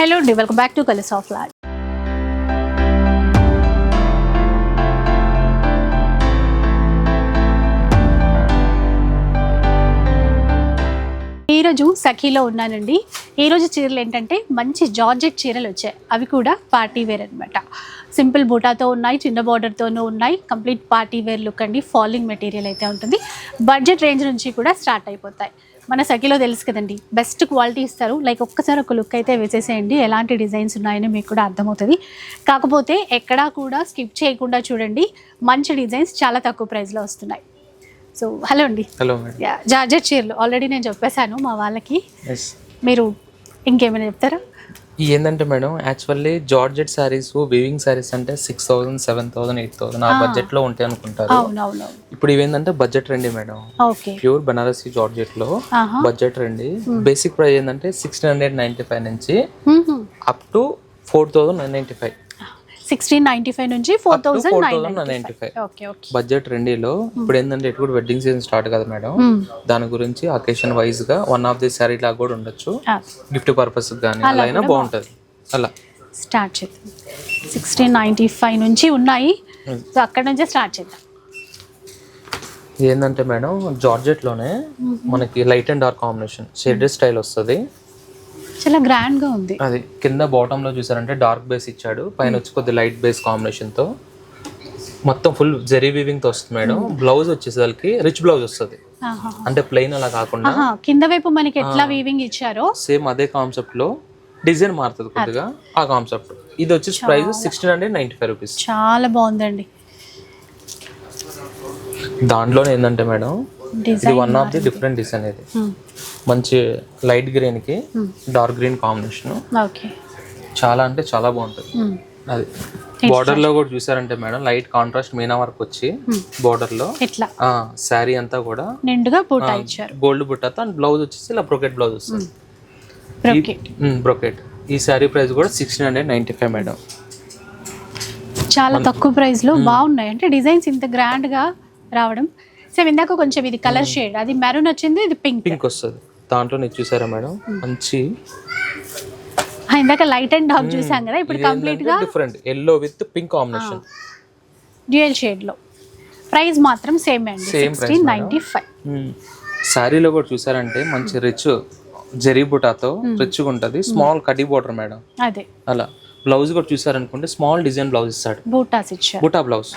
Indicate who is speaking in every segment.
Speaker 1: Hello అండి welcome back to colours of lad ఈరోజు సఖీలో ఉన్నానండి. ఈరోజు చీరలు ఏంటంటే మంచి జార్జెట్ చీరలు వచ్చాయి. అవి కూడా పార్టీ వేర్ అనమాట సింపుల్ బూటాతో ఉన్నాయి చిన్న బార్డర్తోనూ ఉన్నాయి. కంప్లీట్ పార్టీ వేర్ లుక్ అండి. ఫాలింగ్ మెటీరియల్ అయితే ఉంటుంది. బడ్జెట్ రేంజ్ నుంచి కూడా స్టార్ట్ అయిపోతాయి. మన సఖీలో తెలుసు కదండి బెస్ట్ క్వాలిటీ ఇస్తారు. లైక్ ఒక్కసారి ఒక లుక్ అయితే వేసేసేయండి ఎలాంటి డిజైన్స్ ఉన్నాయని మీకు కూడా అర్థమవుతుంది. కాకపోతే ఎక్కడా కూడా స్కిప్ చేయకుండా చూడండి మంచి డిజైన్స్ చాలా తక్కువ ప్రైస్లో వస్తున్నాయి. సో హలో అండి.
Speaker 2: హలో
Speaker 1: జార్జెట్ చీరలు ఆల్రెడీ నేను చెప్పేశాను మా వాళ్ళకి. మీరు ఇంకేమైనా చెప్తారా?
Speaker 2: ఏంటంటే madam actually georgette saris weaving saris అంటే six thousand seven thousand eight thousand ఆ బడ్జెట్లో ఉంటాయి అనుకుంటారు. ఇప్పుడు ఇవేంటంటే బడ్జెట్ రండి మేడం. ప్యూర్ బనారసి
Speaker 1: జార్జెట్లో
Speaker 2: బడ్జెట్ రండి. బేసిక్ ప్రైస్ ఏంటంటే సిక్స్టీన్ హండ్రెడ్ నైన్టీ ఫైవ్ నుంచి. Up to four thousand nine ninety five
Speaker 1: sixteen ninety five నుంచి four thousand
Speaker 2: ninety five budget రెండిలో ఇప్పుడు ఏంటంటే ఇటు కూడా వెడ్డింగ్ సీజన్ స్టార్ట్ కదా మేడం. దాని గురించి అకేషన్ వైజ్గా వన్ ఆఫ్ ది శారీ లాగా కూడా ఉండొచ్చు. గిఫ్ట్ పర్పస్ కానీ అలా అయినా బాగుంటది. అలా.
Speaker 1: స్టార్ట్ చేద్దాం. సిక్స్టీన్ నైంటీ ఫైవ్ నుంచి ఉన్నాయి. సో అక్కడ నుంచే స్టార్ట్ చేద్దాం.
Speaker 2: ఏంటంటే మేడం జార్జెట్లోనే మనకి light and dark combination shaded style వస్తుంది.
Speaker 1: చాలా గ్రాండ్గా ఉంది.
Speaker 2: అది కింద బాటమ్లో చూసారంటే డార్క్ బేస్ ఇచ్చాడు. పైన వచ్చి కొద్ది లైట్ బేస్ కాంబినేషన్తో. మొత్తం ఫుల్ జెరీ వీవింగ్తో వస్తుంది మేడం. బ్లౌజ్ వచ్చేసరికి రిచ్ బ్లౌజ్ వస్తుంది. అంటే ప్లెయిన్ అలా కాకుండా
Speaker 1: కింద వైపు మనకి ఎట్లా వీవింగ్ ఇచ్చారో?
Speaker 2: సేమ్ అదే కాన్సెప్ట్లో డిజైన్ మారుతుంది కొద్దిగా ఆ కాన్సెప్ట్ ఇది వచ్చేసి price sixteen hundred ninety five rupees
Speaker 1: చాలా బాగుందండి.
Speaker 2: దాంట్లోనే ఏంటంటే మేడం ఇది one of the different design ఇది. మంచి లైట్ గ్రీన్కి డార్క్ గ్రీన్ కాంబినేషన్
Speaker 1: ఓకే
Speaker 2: చాలా అంటే చాలా బాగుంటుంది. అది. బార్డర్లో కూడా చూసారంటే madam light contrast meena work వచ్చి బార్డర్లో.
Speaker 1: ఇట్లా
Speaker 2: శారీ అంతా కూడా.
Speaker 1: నిండుగా బూటా ఇచ్చారు.
Speaker 2: గోల్డ్ బుట్టతో అండ్ బ్లౌజ్ వచ్చేసి ఇలా బ్రొకెట్ బ్లౌజ్ వస్తుంది.
Speaker 1: బ్రోకెట్
Speaker 2: బ్రొకెట్ ఈ శారీ ప్రైస్ కూడా sixteen hundred ninety five madam
Speaker 1: చాలా తక్కువ ప్రైస్లో బాగున్నాయి. అంటే డిజైన్స్ ఇంత గ్రాండ్గా రావడం సో ఇందాక కొంచెం ఇది కలర్ షేడ్ అది మెరూన్ వచ్చింది ఇది పింక్
Speaker 2: పింక్ వస్తుంది. దాంట్లో నేను చూసారా మేడం? మంచి
Speaker 1: ఇందాక లైట్ అండ్ డార్క్ చూసాం కదా ఇప్పుడు కంప్లీట్గా
Speaker 2: different yellow with pink combination
Speaker 1: dual షేడ్లో. ప్రైస్ మాత్రం సేమ్ అండి సిక్స్టీన్ నైన్టీ ఫైవ్
Speaker 2: శారీలో కూడా చూసారంటే మంచి రిచ్ జరీ బుటాతో రిచ్గా ఉంటుంది. స్మాల్ కటీ బోర్డర్ మేడం.
Speaker 1: అదే.
Speaker 2: అలా. బ్లౌజ్ కూడా చూసారనుకుంటే స్మాల్ డిజైన్ బ్లౌజ్ ఇస్తాడు.
Speaker 1: బూటాస్ ఇచ్చారు.
Speaker 2: బుటా బ్లౌజ్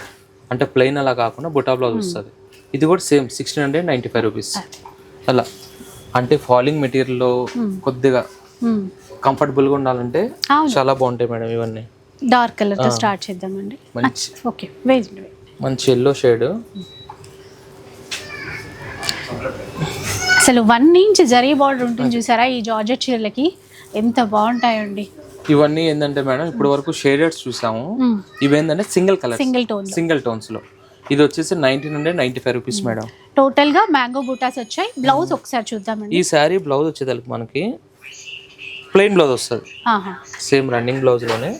Speaker 2: అంటే ప్లెయిన్ అలా కాకుండా బుటా బ్లౌజ్ వస్తుంది. ఇది కూడా same sixteen hundred ninety five rupees. అలా. అంటే ఫాలింగ్ మెటీరియల్లో కొద్దిగా
Speaker 1: Hmm.
Speaker 2: కంఫర్టబుల్గా ఉండాలంటే చాలా బాగుంటాయి మేడం ఇవన్నీ.
Speaker 1: డార్క్ కలర్తో స్టార్ట్ చేద్దామండి.
Speaker 2: మంచి
Speaker 1: ఓకే. వేయండి
Speaker 2: మంచి ఎల్లో షేడ్
Speaker 1: అసలు వన్ ఇంచ్ జరీ బార్డర్ ఉంటుంది చూసారా? ఈ జార్జెట్ చీరలకి ఎంత బాగుంటాయండి.
Speaker 2: ఇవన్నీ ఏంటంటే మేడం ఇప్పటి వరకు షేడెడ్స్ చూసాము. ఇవేంటంటే single colour
Speaker 1: single tone
Speaker 2: single టోన్స్లో. ఇది వచ్చేసి nineteen hundred ninety five rupees madam
Speaker 1: టోటల్గా మ్యాంగో బూటాస్ వచ్చాయి. బ్లౌజ్ ఒకసారి చూద్దామండి.
Speaker 2: ఈ శారీ బ్లౌజ్ వచ్చేదానికి మనకి ప్లెయిన్ బ్లౌజ్ వస్తుంది. సేమ్ రన్నింగ్ బ్లౌజ్లోనే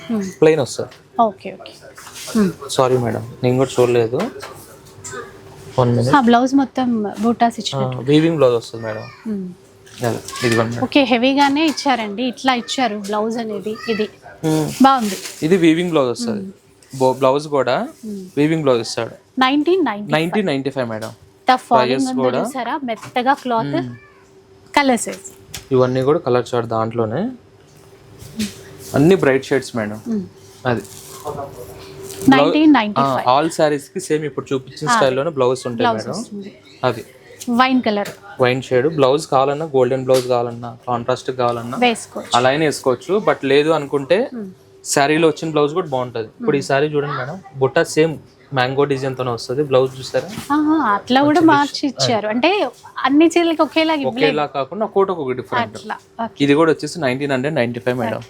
Speaker 2: ప్లెయిన్ వస్తుంది.
Speaker 1: ఓకే ఓకే
Speaker 2: సారీ మేడం నేను కూడా చూడలేదు. వన్ మినిట్
Speaker 1: ఆ బ్లౌజ్ మొత్తం బూటాస్ ఇచ్చినట్టు.
Speaker 2: వీవింగ్ బ్లౌజ్ వస్తుంది మేడం
Speaker 1: Hmm. ఓకే హెవీగానే ఇచ్చారండి. ఇట్లా ఇచ్చారు బ్లౌజ్ అనేది. ఇది.
Speaker 2: మ్మ్.
Speaker 1: బాగుంది.
Speaker 2: ఇది వీవింగ్ బ్లౌజ్ వస్తుంది. బ్లౌజ్ కూడా వీవింగ్ బ్లౌజ్ ఇస్తాడు.
Speaker 1: Nineteen ninety
Speaker 2: nineteen ninety five madam
Speaker 1: చూసారా? మెత్తగా క్లాత్ కలర్స్
Speaker 2: ఇవన్నీ కూడా కలర్ చార్ట్ దాంట్లోనే. అన్ని బ్రైట్ షేడ్స్ మేడం అది. ఆల్ శారీస్కి సేమ్ ఇప్పుడు చూపించిన స్టైల్లోనే బ్లౌజ్ ఉంటాయి మేడం అది
Speaker 1: wine colour
Speaker 2: wine shade blouse కావాలన్నా గోల్డెన్ బ్లౌజ్ కావాలన్నా కాంట్రాస్ట్ కావాలన్నా
Speaker 1: వేసుకోవచ్చు.
Speaker 2: అలా అయినా వేసుకోవచ్చు. బట్ లేదు అనుకుంటే శారీలో వచ్చిన బ్లౌజ్ కూడా బాగుంటుంది. ఇప్పుడు ఈ శారీ చూడండి మేడం బుట్ట సేమ్ మ్యాంగో డిజైన్ తోనే వస్తుంది. బ్లౌజ్ చూసారా
Speaker 1: ఆహా, అట్లా కూడా మార్చి ఇచ్చారు. అంటే అన్ని చీరలకి ఒకేలాగా
Speaker 2: ఒకేలా కాకుండా కోట ఒక డిఫరెంట్. ఇది కూడా వచ్చేసి nineteen hundred ninety five madam.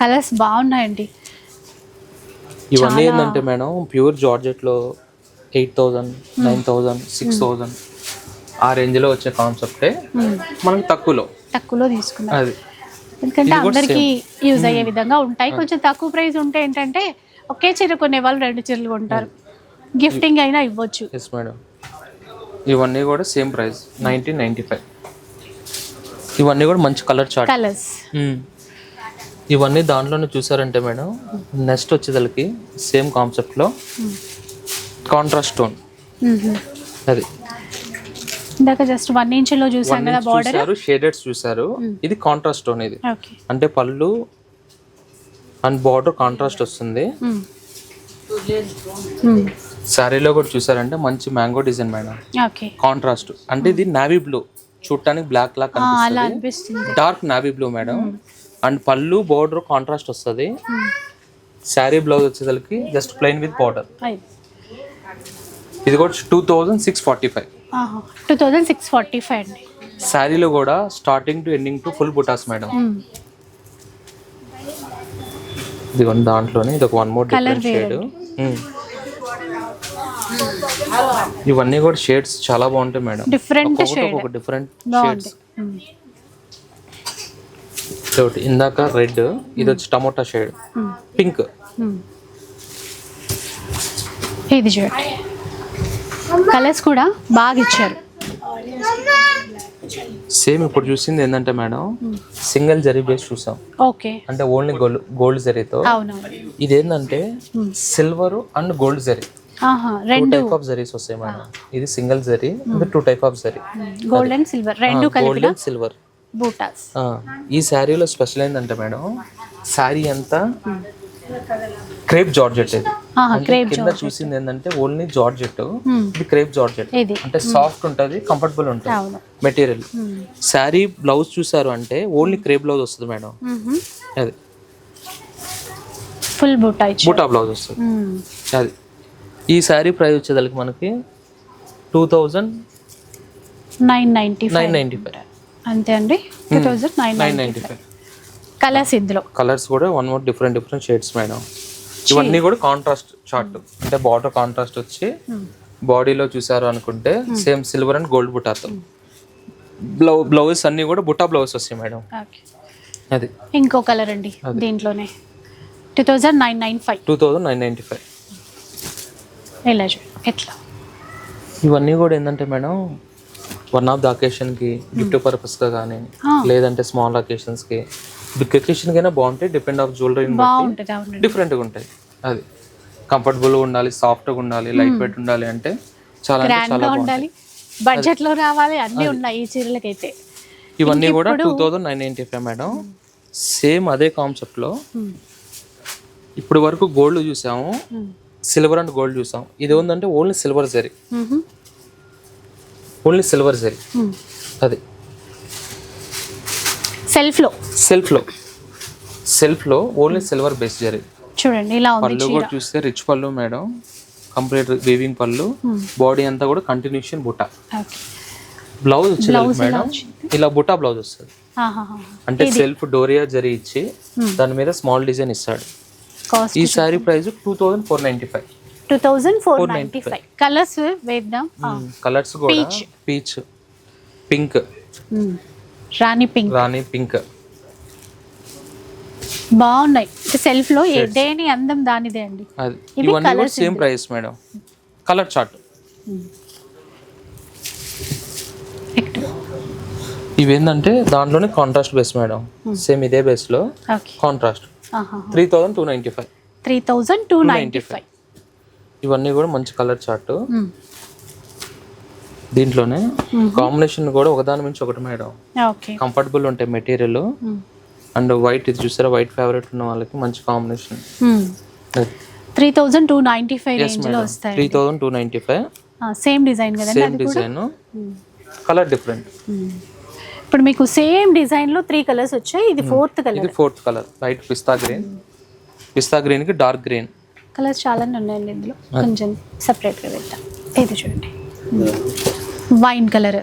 Speaker 1: Colours బాగున్నాయండి.
Speaker 2: ఇవన్నీ ఏంటంటే madam pure జార్జెట్లో eight thousand nine thousand six thousand ఆ రేంజ్లో వచ్చే కాన్సెప్టే మనకి తక్కువలో.
Speaker 1: తక్కువలో తీసుకున్నారు.
Speaker 2: అది.
Speaker 1: ఎందుకంటే అందరికి యూజ్ అయ్యే విధంగా ఉంటాయి. కొంచెం తక్కువ ప్రైస్ ఉంటే ఏంటంటే ఒకే చీర కొనే వాళ్ళు రెండు చీరలు కొంటారు. గిఫ్టింగ్ అయినా ఇవ్వచ్చు.
Speaker 2: ఎస్ మేడం ఇవన్నీ కూడా same price nineteen ninety five ఇవన్నీ కూడా మంచి కలర్ చార్ట్
Speaker 1: కలర్స్
Speaker 2: ఇవన్నీ దాంట్లోనే చూసారంటే మేడం నెక్స్ట్ వచ్చేదలకి సేమ్ కాన్సెప్ట్లో కాంట్రాస్ట్ స్టోన్ అది.
Speaker 1: ఇందాక జస్ట్ వన్ ఇంచ్లో చూసాం
Speaker 2: వన్
Speaker 1: కదా
Speaker 2: ఇంచ్
Speaker 1: బార్డర్
Speaker 2: షేడెడ్స్ చూసారు ఇది కాంట్రాస్ట్ స్టోన్ ఇది
Speaker 1: ఓకే
Speaker 2: అంటే పళ్ళు అండ్ బార్డర్ కాంట్రాస్ట్ వస్తుంది. శారీలో కూడా చూసారంటే మంచి mango design madam.
Speaker 1: Okay
Speaker 2: contrast అంటే ఇది నావీ బ్లూ చూడటానికి బ్లాక్ లా కనిపిస్తుంది. Dark navy blue madam. And పళ్ళు బార్డర్ కాంట్రాస్ట్ వస్తుంది. శారీ బ్లౌజ్ వచ్చేసరికి జస్ట్ ప్లెయిన్ విత్ బార్డర్ ఇది కూడా two thousand six forty five
Speaker 1: two thousand six forty five అండి.
Speaker 2: శారీలో కూడా starting to ending to full buttas madam
Speaker 1: hmm.
Speaker 2: ఇది వన్ దాంట్లోనే ఇది ఒక వన్ మోర్ డిఫరెంట్ షేడ్ ఇవన్నీ కూడా షేడ్స్ చాలా బాగుంటాయి మేడం
Speaker 1: shade.
Speaker 2: ఒక డిఫరెంట్ షేడ్స్ ఒకటి ఇందాక రెడ్ ఇది వచ్చి టమోటా షేడ్ పింక్.
Speaker 1: ఇది చూడండి కలర్స్ కూడా బాగా ఇచ్చారు.
Speaker 2: సేమ్ ఇప్పుడు చూసింది ఏంటంటే మేడం సింగిల్ జరీ బేస్ చూసాం.
Speaker 1: ఓకే.
Speaker 2: అంటే ఓన్లీ గోల్డ్ గోల్డ్ జరీతో. ఇది ఏంటంటే సిల్వర్ అండ్ గోల్డ్ జరీ.
Speaker 1: రెండు.
Speaker 2: టైప్ ఆఫ్ జరీస్ వస్తాయి మేడం. ఇది సింగిల్ జరీ ఇది two type of zari.
Speaker 1: Gold and silver రెండు
Speaker 2: గోల్డ్ అండ్ సిల్వర్
Speaker 1: బూటాస్.
Speaker 2: ఈ శారీలో స్పెషల్ ఏంటంటే మేడం శారీ అంతా క్రేప్ జార్జెట్ ఇది. కింద చూసింది ఏంటంటే ఓన్లీ జార్జెట్. ఇది క్రేప్ జార్జెట్. అంటే సాఫ్ట్ ఉంటది కంఫర్టబుల్ ఉంటుంది. మెటీరియల్. శారీ బ్లౌజ్ చూసారు అంటే ఓన్లీ క్రేప్ బ్లౌజ్ వస్తుంది మేడం. అది.
Speaker 1: ఫుల్ బూటా
Speaker 2: బూటా బ్లౌజ్ వస్తుంది. అది. ఈ శారీ ప్రైస్ వచ్చేదానికి మనకి two thousand
Speaker 1: nine ninety
Speaker 2: nine
Speaker 1: five
Speaker 2: ninety five.
Speaker 1: అంతే అండి? Two thousand nine
Speaker 2: nine
Speaker 1: ninety
Speaker 2: ninety
Speaker 1: five
Speaker 2: five.
Speaker 1: Colours ఇందులో.
Speaker 2: కలర్స్ కూడా one more different different shades madam ఇవన్నీ కూడా కాంట్రాస్ట్ చార్ట్ అంటే బార్డర్ కాంట్రాస్ట్ వచ్చి బాడీలో చూసారు అనుకుంటే సేమ్ సిల్వర్ అండ్ గోల్డ్ బుటాతో. బ్లౌ బ్లౌజెస్ అన్ని కూడా బుటా బ్లౌజ్ వస్తాయి మేడం అది.
Speaker 1: ఇంకో కలర్ అండి దీంట్లోనే. Two thousand nine nine five
Speaker 2: two thousand nine ninety five
Speaker 1: చూడండి ఎట్లా?
Speaker 2: ఇవన్నీ కూడా ఏంటంటే మేడం వన్ ఆఫ్ ద అకేషన్కి గిఫ్ట్ పర్పస్గా కానీ
Speaker 1: Ah.
Speaker 2: లేదంటే స్మాల్ అకేషన్స్కి బిగ్ అయినా బాగుంటాయి డిపెండ్ ఆఫ్
Speaker 1: అవునండి
Speaker 2: డిఫరెంట్గా ఉంటాయి అది కంఫర్టబుల్గా ఉండాలి సాఫ్ట్గా ఉండాలి లైట్ వెయిట్ ఉండాలి అంటే చాలా చాలా
Speaker 1: ఉండాలి. బడ్జెట్లో రావాలి అన్ని ఉన్నాయి ఈ చీరలకైతే.
Speaker 2: ఇవన్నీ కూడా two thousand nine ninety five madam same అదే కాన్సెప్ట్లో ఇప్పుడు వరకు గోల్డ్ చూసాము సిల్వర్ అండ్ గోల్డ్ చూసాం ఇది ఏంటంటే only silver zari only silver zari అది.
Speaker 1: సెల్ఫ్లో
Speaker 2: సెల్ఫ్లో. సెల్ఫ్లో ఓన్లీ సిల్వర్ బేస్ జరీ.
Speaker 1: చూడండి ఇలా ఉంది
Speaker 2: పళ్ళు కూడా చూస్తే రిచ్ పళ్ళు మేడం. కంప్లీట్ వీవింగ్ పళ్ళు. బాడీ అంతా కూడా కంటిన్యూషన్ బుట్ట. బ్లౌజ్ వచ్చేది మేడం? ఇలా బుట్టా బ్లౌజ్ వస్తుంది. అంటే సెల్ఫ్ డోరియా జరీ ఇచ్చి దాని మీద స్మాల్ డిజైన్ ఇస్తాడు. ఈ sari price two thousand four ninety five
Speaker 1: two thousand four ninety five colours వేద్దాం.
Speaker 2: కలర్స్ కూడా పీచ్ పింక్
Speaker 1: Hmm. రాణి పింక్.
Speaker 2: రాణి పింక్.
Speaker 1: బాగున్నాయి. సెల్ఫ్లో దేని అందం దానిదే అండి.
Speaker 2: ఇవన్నీ కూడా same price madam. Colour chart ఇవేంటంటే దాంట్లోనే కాంట్రాస్ట్ బేస్ మేడం. సేమ్ ఇదే
Speaker 1: బేస్లో
Speaker 2: contrast three thousand two ninety five
Speaker 1: three thousand two ninety five
Speaker 2: ఇవన్నీ కూడా మంచి కలర్ చార్ట్ దీంట్లోనే కాంబినేషన్ కూడా ఒకదాని మించి ఒకటి మేడం.
Speaker 1: ఓకే.
Speaker 2: కంఫర్టబుల్ ఉంటాయి మెటీరియల్ అండ్ వైట్ ఇది చూసారా? వైట్ ఫేవరెట్ ఉన్న వాళ్ళకి మంచి combination.
Speaker 1: Three thousand two ninety five వస్తాయి.
Speaker 2: Three thousand two ninety five.
Speaker 1: Same design కదండి
Speaker 2: సేమ్ డిజైన్. Colour different.
Speaker 1: ఇప్పుడు మీకు సేమ్ డిజైన్లో త్రీ కలర్స్ వచ్చాయి. ఇది ఫోర్త్ కలర్.
Speaker 2: ఇది fourth colour. Light pista green. Pista గ్రీన్కి డార్క్ గ్రీన్.
Speaker 1: కలర్స్ చాలా ఉన్నాయండి ఇందులో. కొంచెం separate గా వెళ్తాం ఇది చూడండి. Wine colour.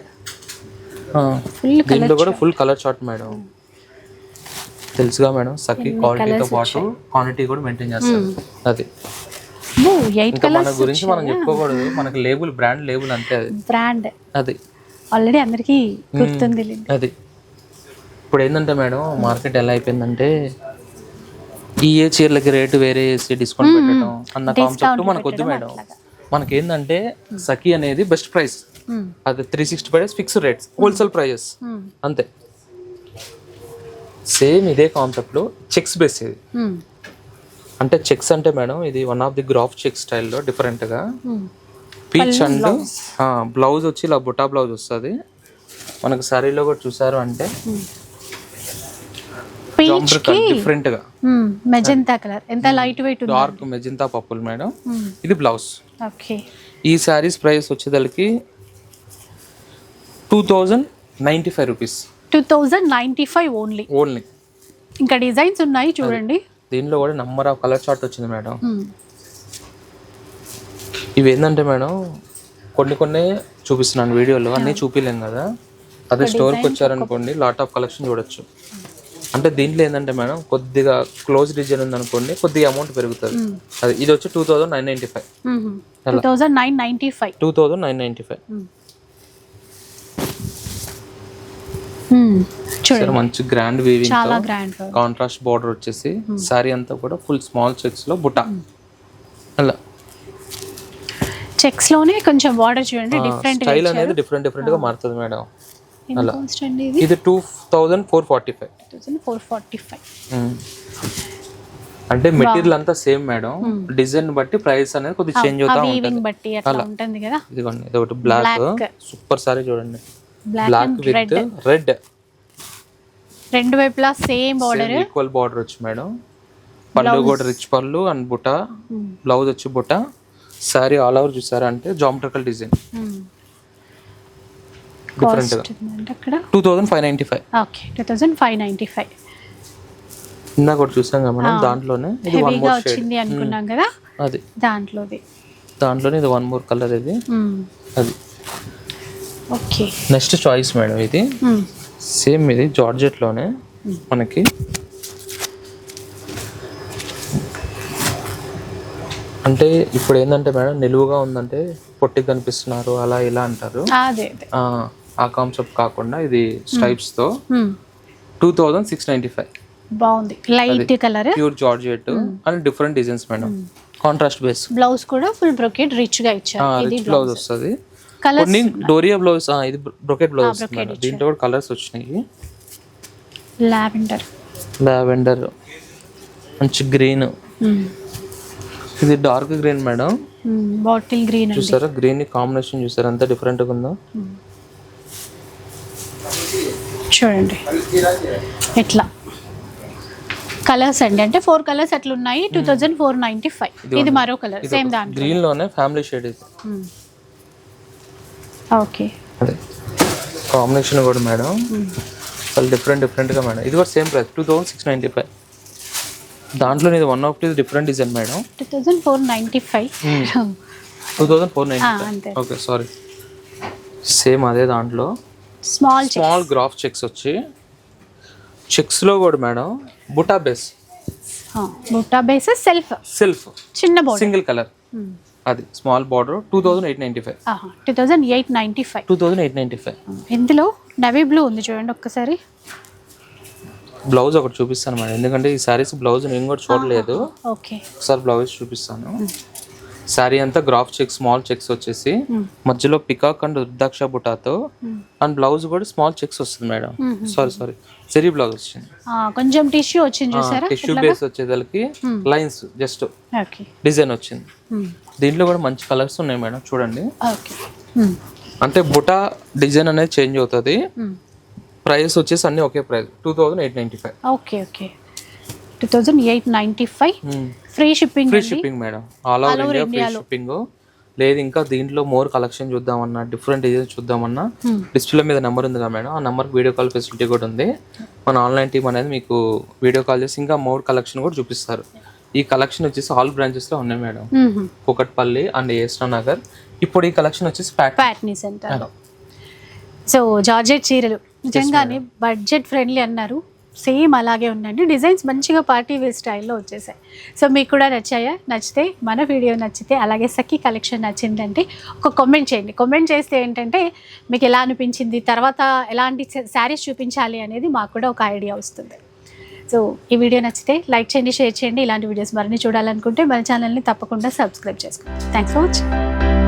Speaker 1: ఫుల్
Speaker 2: దీంట్లో కూడా ఫుల్ కలర్ చార్ట్ మేడం తెలుసుగా మేడం సఖీ క్వాలిటీతో పాటు క్వాంటిటీ కూడా మెయింటైన్ చేస్తారు. అది.
Speaker 1: ఎయిట్
Speaker 2: ఇంకా మన గురించి మనం చెప్పుకోకూడదు. మనకి లేబుల్ బ్రాండ్ లేబుల్ అంతే అది.
Speaker 1: బ్రాండ్
Speaker 2: అది.
Speaker 1: ఆల్రెడీ అందరికీ గుర్తుంది
Speaker 2: అది. ఇప్పుడు ఏంటంటే మేడం మార్కెట్ ఎలా అయిపోయిందంటే ఈ ఏ చీరలకి రేటు వేరే వేసి డిస్కౌంట్ పెట్టడం అన్న కాన్సెప్ట్ మనకు వద్దు మేడం మనకి ఏంటంటే సఖీ అనేది బెస్ట్ ప్రైస్ అది three sixty five days fixed rates wholesale prices అంతే. సేమ్ ఇదే కాన్సెప్ట్లో చెక్స్ బేస్ ఇది.
Speaker 1: మ్మ్.
Speaker 2: అంటే చెక్స్ అంటే మేడం ఇది one of the graph check స్టైల్లో డిఫరెంట్గా. పీచ్ అండ్ బ్లౌజ్ వచ్చి ఇలా బుటా బ్లౌజ్ వస్తుంది. మనకు సారీలో కూడా చూసారు అంటే
Speaker 1: పీచ్కి
Speaker 2: డిఫరెంట్గా
Speaker 1: మెజంతా కలర్ ఎంత లైట్ వెయిట్
Speaker 2: డార్క్ మెజింతా పప్పులు మేడం ఇది బ్లౌజ్
Speaker 1: ఓకే
Speaker 2: ఈ saris price వచ్చేదలికి two thousand ninety five rupees.
Speaker 1: Two thousand ninety five only
Speaker 2: only
Speaker 1: ఇంకా డిజైన్స్ ఉన్నాయి చూడండి.
Speaker 2: దీనిలో కూడా నంబర్ ఆఫ్ కలర్ చార్ట్ వచ్చింది మేడం. ఇవి ఏంటంటే మేడం కొన్ని కొన్ని చూపిస్తున్నాను వీడియోలో అన్నీ చూపిలేం కదా. అదే స్టోర్కి వచ్చారనుకోండి లాట్ ఆఫ్ కలెక్షన్ చూడొచ్చు. అంటే దీంట్లో ఏంటంటే మేడం కొద్దిగా క్లోజ్ డిజైన్ ఉందనుకోండి కొద్దిగా అమౌంట్ పెరుగుతుంది. అది ఇది వచ్చి two thousand nine ninety five.
Speaker 1: Two thousand nine ninety five.
Speaker 2: Two thousand nine ninety five.
Speaker 1: చూడండి.
Speaker 2: మంచి గ్రాండ్ వీవింగ్
Speaker 1: చాలా గ్రాండ్
Speaker 2: కాంట్రాస్ట్ బార్డర్ వచ్చేసి శారీ అంతా కూడా ఫుల్ స్మాల్ చెక్స్లో బుట్ట. అలా.
Speaker 1: చెక్స్లోనే కొంచెం బార్డర్ చూడండి డిఫరెంట్
Speaker 2: స్టైల్ అనేది డిఫరెంట్ డిఫరెంట్గా మారుతుంది మేడం. అలా.
Speaker 1: ఇది?
Speaker 2: Two thousand four forty five
Speaker 1: four forty five
Speaker 2: అంటే మెటీరియల్ అంతా సేమ్ మేడం. డిజైన్ బట్టి ప్రైస్ అనేది కొద్దిగా చేంజ్ అవుతా ఉంటుంది.
Speaker 1: వీవింగ్ బట్టి అట్లా ఉంటుంది కదా?
Speaker 2: ఇదిగోండి ఇది ఒకటి బ్లాక్. సూపర్ సారీ చూడండి.
Speaker 1: బ్లాక్
Speaker 2: విత్
Speaker 1: రెడ్
Speaker 2: రెడ్
Speaker 1: వైపులా సేమ్ బార్డర్
Speaker 2: ఈక్వల్ బార్డర్ వచ్చి మేడం. పళ్ళు కూడా రిచ్ పళ్ళు అండ్ బుట్ట. బ్లౌజ్ వచ్చి బుట్ట. శారీ ఆల్ ఓవర్ చూసారా అంటే జామెట్రికల్ డిజైన్ డిఫరెంట్
Speaker 1: అక్కడ?
Speaker 2: Two thousand five ninety five
Speaker 1: okay two thousand five ninety five
Speaker 2: ఇందాక ఒకటి చూసాం కదా మేడం దాంట్లోనే. ఇది వన్ మోర్
Speaker 1: వచ్చింది అనుకున్నాం కదా?
Speaker 2: అది.
Speaker 1: దాంట్లోది.
Speaker 2: దాంట్లోనే ఇది వన్ మోర్ కలర్ ఇది. అది.
Speaker 1: ఓకే
Speaker 2: నెక్స్ట్ చాయిస్ మేడం ఇది. సేమ్ ఇది జార్జెట్లోనే మనకి. అంటే ఇప్పుడు ఏంటంటే మేడం నిలువుగా ఉందంటే పొట్టి కనిపిస్తున్నారు అలా ఇలా అంటారు. ఆ, కాన్సెప్ట్ కాకుండా ఇది స్ట్రైప్స్తో
Speaker 1: Hmm.
Speaker 2: Two thousand six ninety five
Speaker 1: బాగుంది light colour
Speaker 2: pure georgette and different designs madam. Contrast base
Speaker 1: blouse కూడా ఫుల్ బ్రొకెట్ రిచ్గా ఇచ్చారు.
Speaker 2: బ్లౌజ్ వస్తుంది. కొన్ని డోరియా బ్లౌజ్ ఇది బ్రొకెట్ బ్లౌజ్ దీంట్లో కూడా కలర్స్ వచ్చినాయి.
Speaker 1: లావెండర్
Speaker 2: లావెండర్ మంచి గ్రీన్ ఇది dark green madam.
Speaker 1: Bottle green అండి.
Speaker 2: చూసారా? గ్రీన్ కాంబినేషన్ చూసారా? ఎంత డిఫరెంట్గా ఉందో?
Speaker 1: చూడండి. ఎట్లా? కలర్స్ అండి. అంటే ఫోర్ కలర్స్ అట్లా ఉన్నాయి two thousand four ninety five ఇది మరో కలర్ సేమ్ దాంట్లో.
Speaker 2: గ్రీన్లోనే ఫ్యామిలీ షేడ్ ఇది.
Speaker 1: ఓకే.
Speaker 2: అదే. కాంబినేషన్ కూడా మేడం. చాలా డిఫరెంట్ డిఫరెంట్గా మేడం. ఇది కూడా same price two thousand six ninety five దాంట్లో ఇది వన్ ఆఫ్ ఇది different design madam.
Speaker 1: Two thousand four ninety five
Speaker 2: two thousand four
Speaker 1: అంతే.
Speaker 2: ఓకే సారీ సేమ్ అదే దాంట్లో.
Speaker 1: స్మాల్
Speaker 2: స్మాల్ గ్రాఫ్ చెక్స్ వచ్చి. చెక్స్లో కూడా మేడం బుటా బేస్
Speaker 1: బుట్టా బేసెస్ సెల్ఫ్
Speaker 2: సెల్ఫ్
Speaker 1: చిన్న
Speaker 2: సింగిల్ కలర్ అది small border two thousand eight ninety five.
Speaker 1: Two thousand eight ninety five.
Speaker 2: Two thousand eight ninety five.
Speaker 1: ఇందులో నవీ బ్లూ ఉంది చూడండి ఒక్కసారి.
Speaker 2: బ్లౌజ్ ఒకటి చూపిస్తాను మేడం. ఎందుకంటే ఈ శారీస్ బ్లౌజ్ నేను కూడా చూడలేదు.
Speaker 1: ఓకే.
Speaker 2: ఒకసారి బ్లౌజ్ చూపిస్తాను. శారీ అంతా గ్రాఫ్ చెక్స్ స్మాల్ చెక్స్ వచ్చేసి మధ్యలో పికాక్ అండ్ రుద్రాక్ష బుటాతో అండ్ బ్లౌజ్ కూడా స్మాల్ చెక్స్ వస్తుంది madam. Sari sari cherry blouse వచ్చింది.
Speaker 1: కొంచెం టిష్యూ వచ్చింది చూసారా?
Speaker 2: టిష్యూ బేస్ వచ్చేదానికి లైన్స్ జస్ట్
Speaker 1: ఓకే
Speaker 2: డిజైన్ వచ్చింది. దీంట్లో కూడా మంచి కలర్స్ ఉన్నాయి మేడం చూడండి. అంటే బుటా డిజైన్ అనేది చేంజ్ అవుతుంది. ప్రైస్ వచ్చేసి అన్ని ఒకే price two thousand eight ninety five
Speaker 1: okay okay two thousand eight ninety five. Free shipping
Speaker 2: free shipping madam all over India free shipping లేదు ఇంకా దీంట్లో మోర్ కలెక్షన్ చూద్దామన్నా డిఫరెంట్ డిజైన్స్ చూద్దామన్నా డిస్ప్లే మీద నెంబర్ ఉంది కదా మేడం ఆ నెంబర్కి వీడియో కాల్ ఫెసిలిటీ కూడా ఉంది. మన ఆన్లైన్ టీమ్ అనేది మీకు వీడియో కాల్ చేసి ఇంకా మోర్ కలెక్షన్ కూడా చూపిస్తారు. ఈ కలెక్షన్ వచ్చేసి ఆల్ బ్రాంచెస్లో ఉన్నాయి మేడం కుకట్పల్లి అండ్ ఏస్నా నగర్. ఇప్పుడు ఈ కలెక్షన్ వచ్చేసి
Speaker 1: ప్యాట్నీ సెంటర్ సో జార్జెట్ చీరలు. నిజంగానే బడ్జెట్ ఫ్రెండ్లీ అన్నారు. సేమ్ అలాగే ఉందండి డిజైన్స్ మంచిగా పార్టీ వేర్ స్టైల్లో వచ్చేసాయి. సో మీకు కూడా నచ్చాయా? నచ్చితే మన వీడియో నచ్చితే అలాగే సఖీ కలెక్షన్ నచ్చిందంటే ఒక కామెంట్ చేయండి. కామెంట్ చేస్తే ఏంటంటే మీకు ఎలా అనిపించింది? తర్వాత ఎలాంటి శారీస్ చూపించాలి అనేది మాకు కూడా ఒక ఐడియా వస్తుంది. సో ఈ వీడియో నచ్చితే లైక్ చేయండి షేర్ చేయండి. ఇలాంటి వీడియోస్ మరిన్ని చూడాలనుకుంటే మన ఛానల్ని తప్పకుండా సబ్స్క్రైబ్ చేసుకోండి. Thanks for watching.